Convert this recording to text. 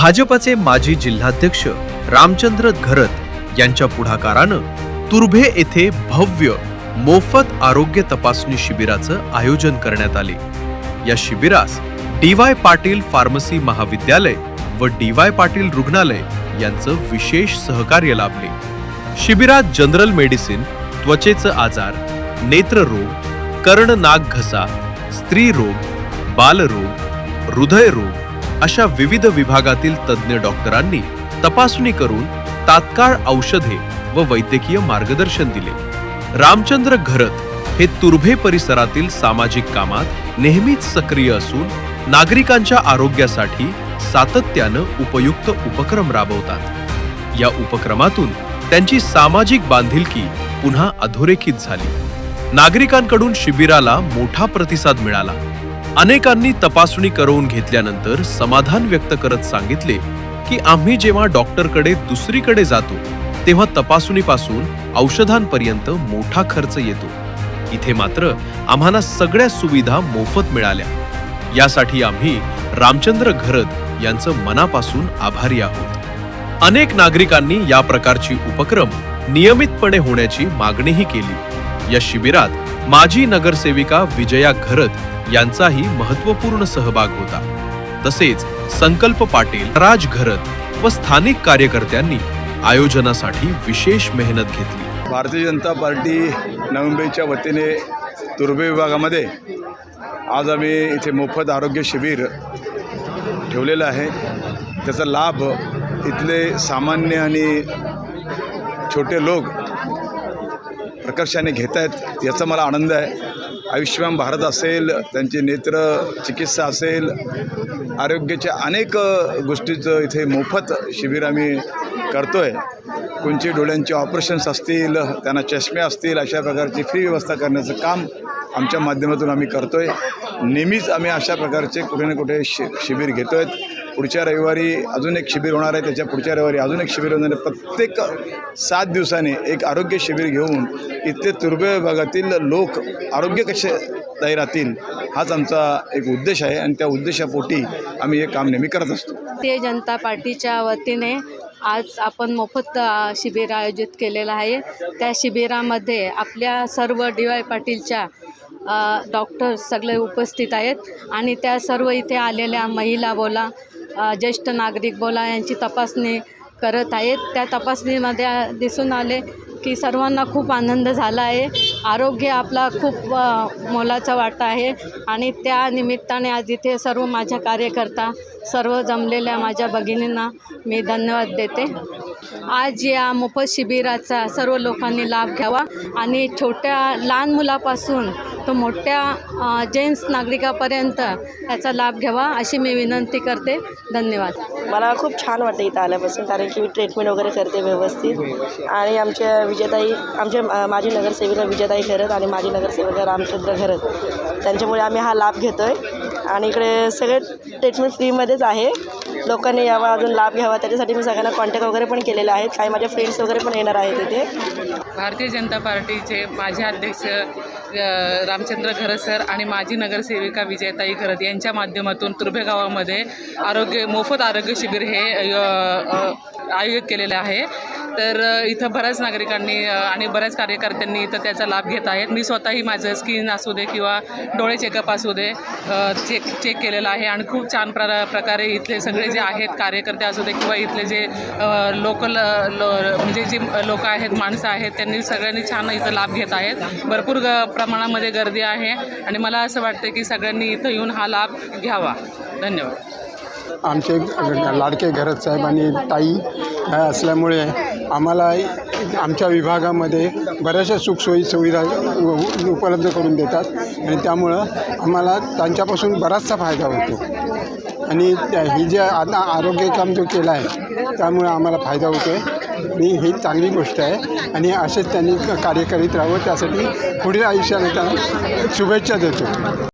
भाजपचे माजी जिल्हाध्यक्ष रामचंद्र घरत यांच्या पुढाकारानं तुर्भे येथे भव्य मोफत आरोग्य तपासणी शिबिराचं आयोजन करण्यात आले. या शिबिरास डी वाय पाटील फार्मसी महाविद्यालय व डी वाय पाटील रुग्णालय यांचं विशेष सहकार्य लाभले. शिबिरात जनरल मेडिसिन त्वचेचं आजार नेत्ररोग कर्ण नाक घसा स्त्री रोग बालरोग हृदयरोग अशा विविध विभागातील तज्ज्ञ डॉक्टरांनी तपासणी करून तात्काळ औषधे व वैद्यकीय मार्गदर्शन दिले. रामचंद्र घरत हे तुर्भे परिसरातील सामाजिक कामात नेहमीच सक्रिय असून नागरिकांच्या आरोग्यासाठी सातत्यानं उपयुक्त उपक्रम राबवतात. या उपक्रमातून त्यांची सामाजिक बांधिलकी पुन्हा अधोरेखित झाली. नागरिकांकडून शिबिराला मोठा प्रतिसाद मिळाला. अनेकांनी तपासणी करवून घेतल्यानंतर समाधान व्यक्त करत सांगितले की आम्ही जेव्हा डॉक्टरकडे दुसरीकडे जातो तेव्हा तपासणीपासून औषधांपर्यंत मोठा खर्च येतो. इथे मात्र आम्हाला सगळ्या सुविधा मोफत मिळाल्या. यासाठी आम्ही रामचंद्र घरत यांचं मनापासून आभारी आहोत. अनेक नागरिकांनी या प्रकारची उपक्रम नियमितपणे होण्याची मागणीही केली. या शिबिरात माजी नगरसेविका विजया घरत यांचाही महत्त्वपूर्ण सहभाग होता. तसेच संकल्प पाटील राज घरत व स्थानिक कार्यकर्त्यांनी आयोजनासाठी विशेष मेहनत घेतली. भारतीय जनता पार्टी नवी वतीने दुर्बे विभागामध्ये आज आम्ही इथे मोफत आरोग्य शिबिर ठेवलेलं आहे. त्याचा लाभ इथले सामान्य आणि छोटे लोक प्रकर्षाने घेत आहेत याचा मला आनंद आहे. आयुष्यमान भारत असेल त्यांची नेत्र चिकित्सा असेल आरोग्याच्या अनेक गोष्टीचं इथे मोफत शिबिर आम्ही करतो आहे कोणची डोळ्यांचे ऑपरेशन्स असतील त्यांना चष्मे असतील अशा प्रकारची फ्री व्यवस्था करण्याचं काम आमच्या माध्यमातून आम्ही करतो आहे नेहमीच आम्ही अशा प्रकारचे कुठे ना कुठे शि शिबिर घेतो आहेत पुढच्या रविवारी अजून एक शिबिर होणार आहे. त्याच्या पुढच्या रविवारी अजून एक शिबिर होणार आहे. प्रत्येक सात दिवसाने एक आरोग्य शिबिर घेऊन इथले तुर्भे विभागातील लोक आरोग्य कसे दायी राहतील हाच आमचा एक उद्देश आहे. आणि त्या उद्देशापोटी आम्ही हे काम नेहमी करत असतो. भारतीय जनता पार्टीच्या वतीने आज आपण मोफत शिबिर आयोजित केलेलं आहे. त्या शिबिरामध्ये आपल्या सर्व डी वाय पाटीलच्या डॉक्टर्स डॉक्टर सगळे उपस्थित आहेत. आणि त्या सर्व इथे आलेल्या महिला बोला ज्येष्ठ नागरिक बोला यांची तपासणी करत आहेत. त्या तपासणीमध्ये दिसून आले की सर्वांना खूप आनंद झाला आहे. आरोग्य आपला खूप मोलाचा वाटा आहे. आणि त्या निमित्ताने आज इथे सर्व माझ्या कार्यकर्ता सर्व जमलेल्या माझ्या भगिनींना मी धन्यवाद देते. आज या मोफत शिबिराचा सर्व लोकांनी लाभ घ्यावा आणि छोट्या लहान मुलापासून तो मोठ्या अ, जेंट्स नागरिकापर्यंत याचा लाभ घ्यावा अशी मी विनंती करते. धन्यवाद. मला खूप छान वाटतं इथं आल्यापासून कारण की मी ट्रीटमेंट वगैरे करते व्यवस्थित. आणि आमच्या विजेताई आमच्या माझी माजी नगरसेविका विजेताई घरत आणि माझी नगरसेविका रामचंद्र घरत त्यांच्यामुळे आम्ही हा लाभ घेतो आहे आणि इकडे सगळे ट्रीटमेंट फ्रीमध्येच आहे. लोकांनी यावा अजून लाभ घ्यावा त्याच्यासाठी मी सगळ्यांना कॉन्टॅक्ट वगैरे पण केलेले आहेत. काही माझे फ्रेंड्स वगैरे पण येणार आहेत तिथे भारतीय जनता पार्टीचे माझे अध्यक्ष रामचंद्र घरत सर आणि माजी नगरसेविका विजयताई घरत यांच्या माध्यमातून तुर्भे गावामध्ये आरोग्य मोफत आरोग्य शिबिर हे आयोजित केलेले आहे. तर इथं बऱ्याच नागरिकांनी आणि बऱ्याच कार्यकर्त्यांनी इथं त्याचा लाभ घेत आहेत. मी स्वतःही माझं स्किन असू दे किंवा डोळे चेकअप असू दे चेक चेक केलेलं आहे आणि खूप छान प्र प्रकारे इथले सगळे जे आहेत कार्यकर्ते असू दे किंवा इथले जे लोकल लो म्हणजे जे लोक आहेत माणसं आहेत त्यांनी सगळ्यांनी छान इथं लाभ घेत आहेत. भरपूर ग प्रमाणामध्ये गर्दी आहे आणि मला असं वाटतं की सगळ्यांनी इथं येऊन हा लाभ घ्यावा. धन्यवाद. आमचे लाडके घरत साहेब आणि ताई असल्यामुळे आम्हाला आमच्या विभागामध्ये बऱ्याचशा सुखसोयी सुविधा उपलब्ध करून देतात आणि त्यामुळं आम्हाला त्यांच्यापासून बराचसा फायदा होतो. आणि त्या- ही जे आता आरोग्य काम जो केला आहे त्यामुळे आम्हाला फायदा होतो आहे आणि ही चांगली गोष्ट आहे. आणि असेच त्यांनी कार्य करीत राहावं त्यासाठी पुढील आयुष्याने त्यांना शुभेच्छा देतो.